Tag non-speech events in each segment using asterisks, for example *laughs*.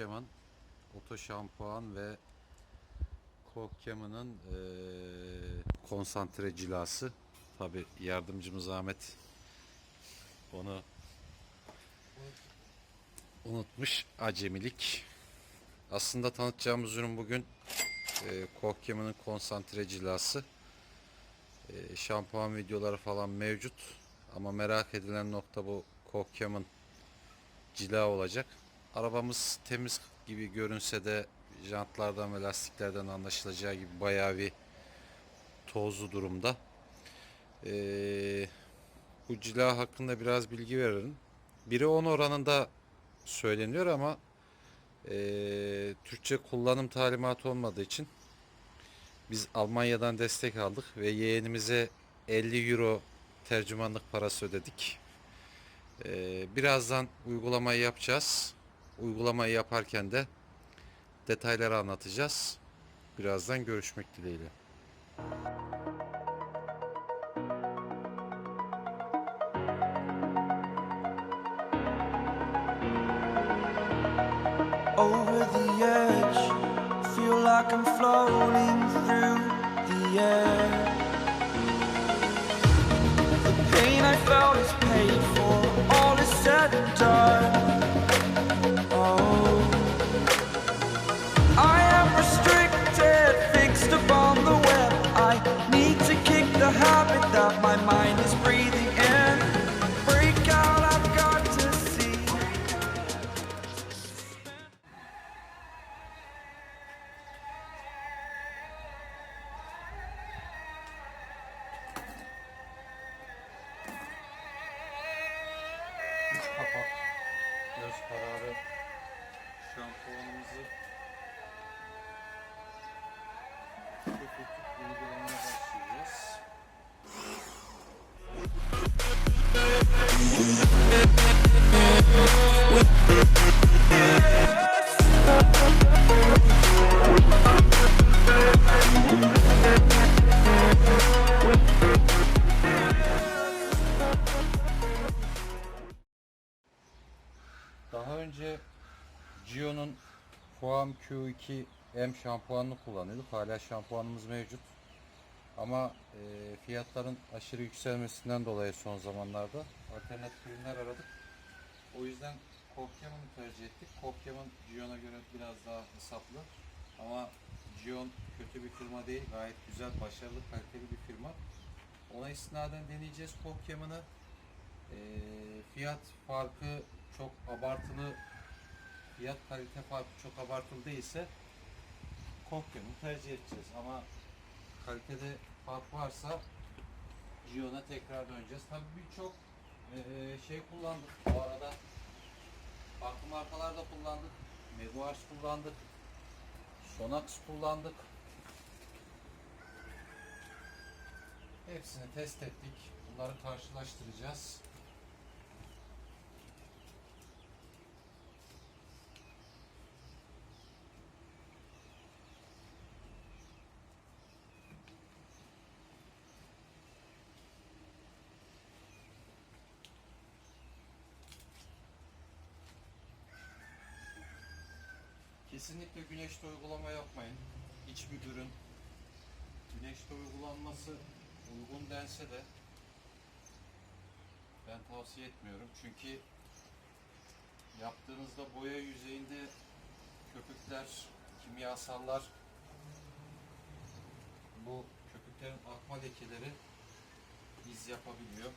Kohkeman oto şampuan ve Kohkeman'ın eee, konsantre cilası. Tabi yardımcımız Ahmet onu unutmuş acemilik. Aslında tanıtacağımız ürün bugün eee Kohkeman'ın konsantre cilası. Eee, şampuan videoları falan mevcut. Ama merak edilen nokta bu Kohkeman cila olacak. Arabamız temiz gibi görünse de jantlardan ve lastiklerden anlaşılacağı gibi bayağı bir tozlu durumda. Ee, bu cila hakkında biraz bilgi veririm. 1'e 10 oranında söyleniyor ama ee, Türkçe kullanım talimatı olmadığı için biz Almanya'dan destek aldık ve yeğenimize 50 euro tercümanlık parası ödedik. Ee, birazdan uygulamayı yapacağız. Uygulamayı yaparken de detayları anlatacağız. Birazdan görüşmek dileğiyle. over the edge. Feel like I'm floating through the air. Seriously. 2M şampuanını kullanıyorduk. Hala şampuanımız mevcut. Ama e, fiyatların aşırı yükselmesinden dolayı son zamanlarda alternatif ürünler aradık. O yüzden Kopyaman'ı tercih ettik. Kopyaman Gion'a göre biraz daha hesaplı. Ama Gion kötü bir firma değil. Gayet güzel, başarılı, kaliteli bir firma. Ona istinaden deneyeceğiz Kopyaman'ı. E, fiyat farkı çok abartılı fiyat kalite farkı çok abartılı değilse Kokyo'nu tercih edeceğiz ama kalitede fark varsa Gion'a tekrar döneceğiz. Tabii birçok eee, şey kullandık bu arada. Farklı markalar da kullandık. Meguars kullandık. Sonax kullandık. Hepsini test ettik. Bunları karşılaştıracağız. Kesinlikle güneşte uygulama yapmayın. Hiçbir ürün güneşte uygulanması uygun dense de ben tavsiye etmiyorum. Çünkü yaptığınızda boya yüzeyinde köpükler, kimyasallar bu köpüklerin akma lekeleri iz yapabiliyor.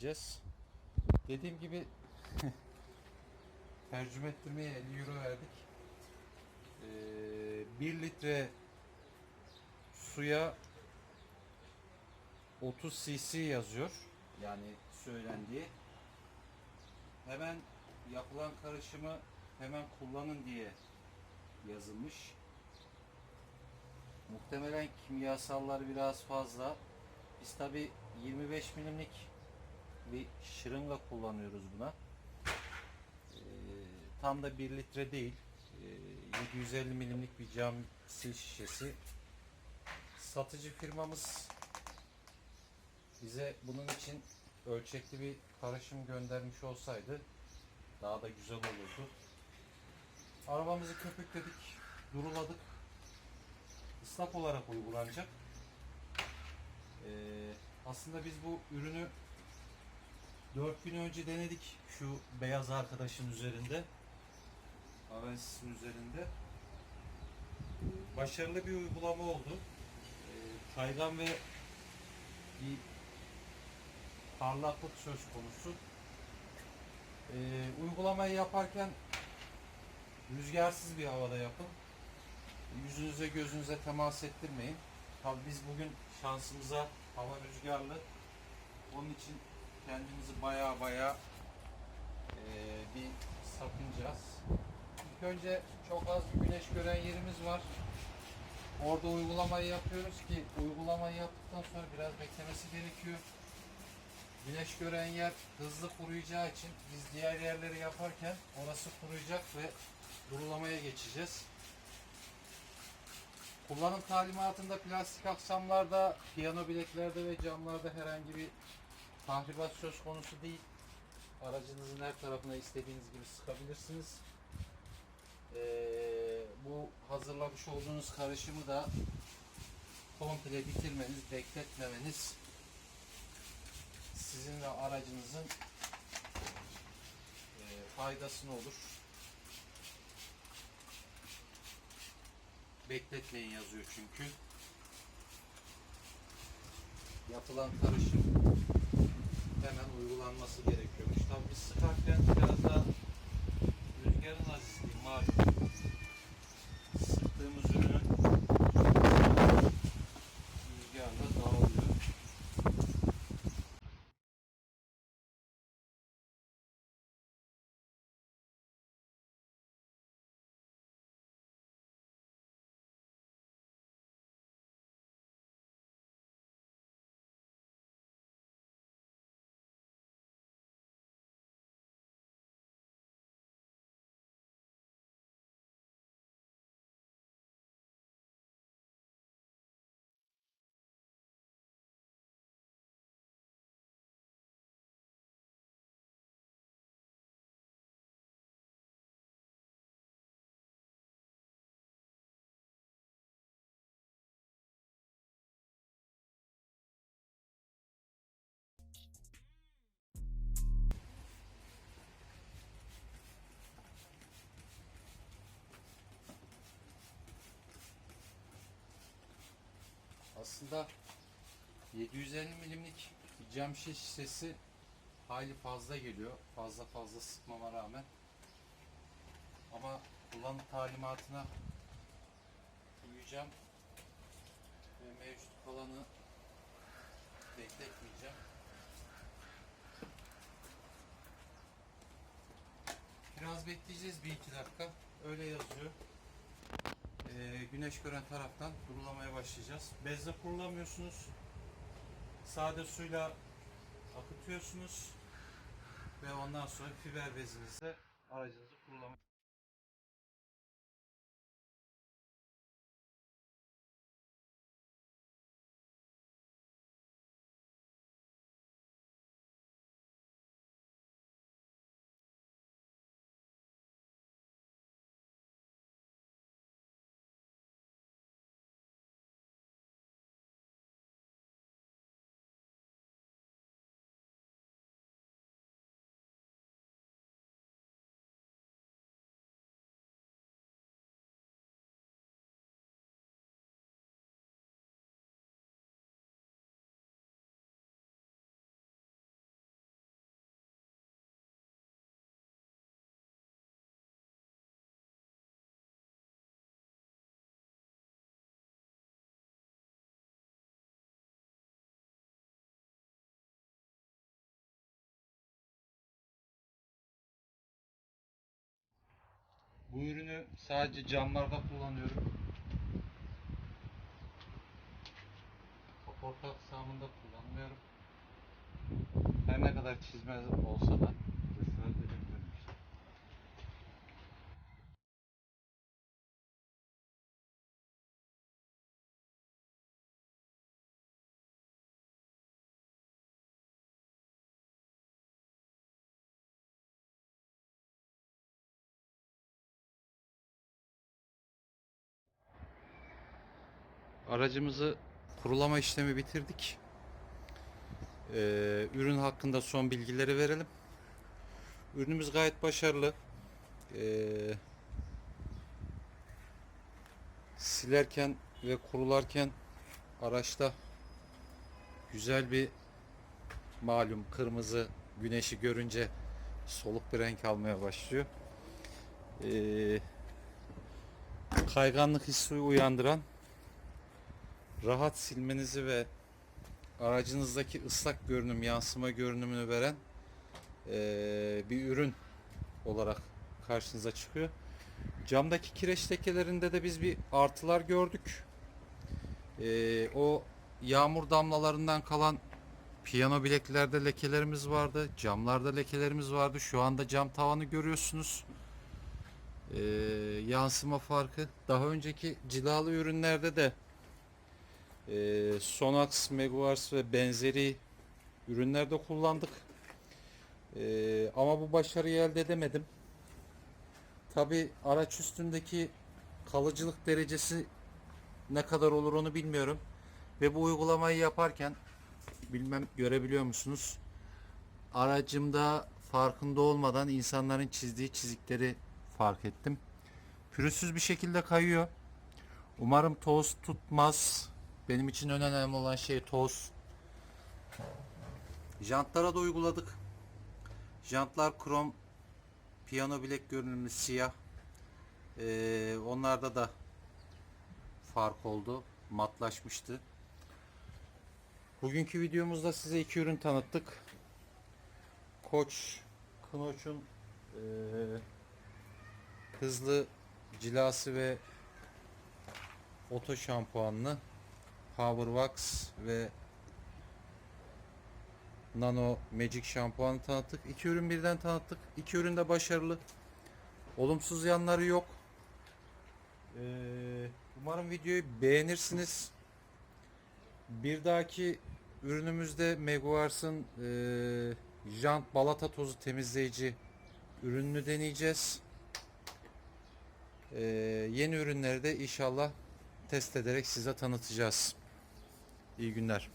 Deneyeceğiz. Dediğim gibi *laughs* tercüme ettirmeye 50 euro verdik. E, 1 litre suya 30 cc yazıyor. Yani söylendiği. Hemen yapılan karışımı hemen kullanın diye yazılmış. Muhtemelen kimyasallar biraz fazla. Biz tabi 25 milimlik bir şırınga kullanıyoruz buna. Ee, tam da 1 litre değil. Ee, 750 milimlik bir cam sil şişesi. Satıcı firmamız bize bunun için ölçekli bir karışım göndermiş olsaydı daha da güzel olurdu. Arabamızı köpükledik, duruladık. Islak olarak uygulanacak. Ee, aslında biz bu ürünü 4 gün önce denedik şu beyaz arkadaşın üzerinde. Avensis'in üzerinde. Başarılı bir uygulama oldu. Ee, kaygan ve bir parlaklık söz konusu. Ee, uygulamayı yaparken rüzgarsız bir havada yapın. Yüzünüze gözünüze temas ettirmeyin. Tabii biz bugün şansımıza hava rüzgarlı. Onun için kendimizi baya baya eee, bir sakınacağız. İlk önce çok az bir güneş gören yerimiz var. Orada uygulamayı yapıyoruz ki uygulamayı yaptıktan sonra biraz beklemesi gerekiyor. Güneş gören yer hızlı kuruyacağı için biz diğer yerleri yaparken orası kuruyacak ve durulamaya geçeceğiz. Kullanım talimatında plastik aksamlarda, piyano bileklerde ve camlarda herhangi bir tahribat söz konusu değil. Aracınızın her tarafına istediğiniz gibi sıkabilirsiniz. Ee, bu hazırlamış olduğunuz karışımı da komple bitirmeniz, bekletmemeniz sizin ve aracınızın e, faydasına olur. Bekletmeyin yazıyor çünkü. Yapılan karışım hemen uygulanması gerekiyormuş. Tabii biz sıkarken biraz da rüzgarın azizliği malum. Aslında 750 milimlik cam şiş şişesi hayli fazla geliyor. Fazla fazla sıkmama rağmen. Ama kullanım talimatına uyacağım ve mevcut kalanı bekletmeyeceğim. Biraz bekleyeceğiz bir iki dakika. Öyle yazıyor. Ee, güneş gören taraftan kurulamaya başlayacağız. Bezle kurulamıyorsunuz. Sade suyla akıtıyorsunuz ve ondan sonra fiber bezinizle aracınızı kurulamaya Bu ürünü sadece camlarda kullanıyorum. Kaporta aksamında kullanmıyorum. Her ne kadar çizme olsa da Aracımızı kurulama işlemi bitirdik. Ee, ürün hakkında son bilgileri verelim. Ürünümüz gayet başarılı. Ee, silerken ve kurularken araçta güzel bir malum kırmızı güneşi görünce soluk bir renk almaya başlıyor. Ee, kayganlık hissi uyandıran rahat silmenizi ve aracınızdaki ıslak görünüm, yansıma görünümünü veren eee, bir ürün olarak karşınıza çıkıyor. Camdaki kireç lekelerinde de biz bir artılar gördük. Eee, o yağmur damlalarından kalan piyano bileklerde lekelerimiz vardı. Camlarda lekelerimiz vardı. Şu anda cam tavanı görüyorsunuz. Eee, yansıma farkı. Daha önceki cilalı ürünlerde de ee, Sonax, Meguars ve benzeri ürünlerde kullandık. Ee, ama bu başarıyı elde edemedim. Tabi araç üstündeki kalıcılık derecesi ne kadar olur onu bilmiyorum. Ve bu uygulamayı yaparken bilmem görebiliyor musunuz? Aracımda farkında olmadan insanların çizdiği çizikleri fark ettim. Pürüzsüz bir şekilde kayıyor. Umarım toz tutmaz. Benim için en önemli olan şey toz. Jantlara da uyguladık. Jantlar krom piyano bilek görünümlü siyah. Ee, onlarda da fark oldu. Matlaşmıştı. Bugünkü videomuzda size iki ürün tanıttık. Koç Knoç'un ee, hızlı cilası ve oto şampuanlı Power Wax ve Nano Magic şampuanı tanıttık. İki ürün birden tanıttık. İki ürün de başarılı. Olumsuz yanları yok. Ee, umarım videoyu beğenirsiniz. Bir dahaki ürünümüzde Meguars'ın ee, jant balata tozu temizleyici ürününü deneyeceğiz. Ee, yeni ürünleri de inşallah test ederek size tanıtacağız. İyi günler.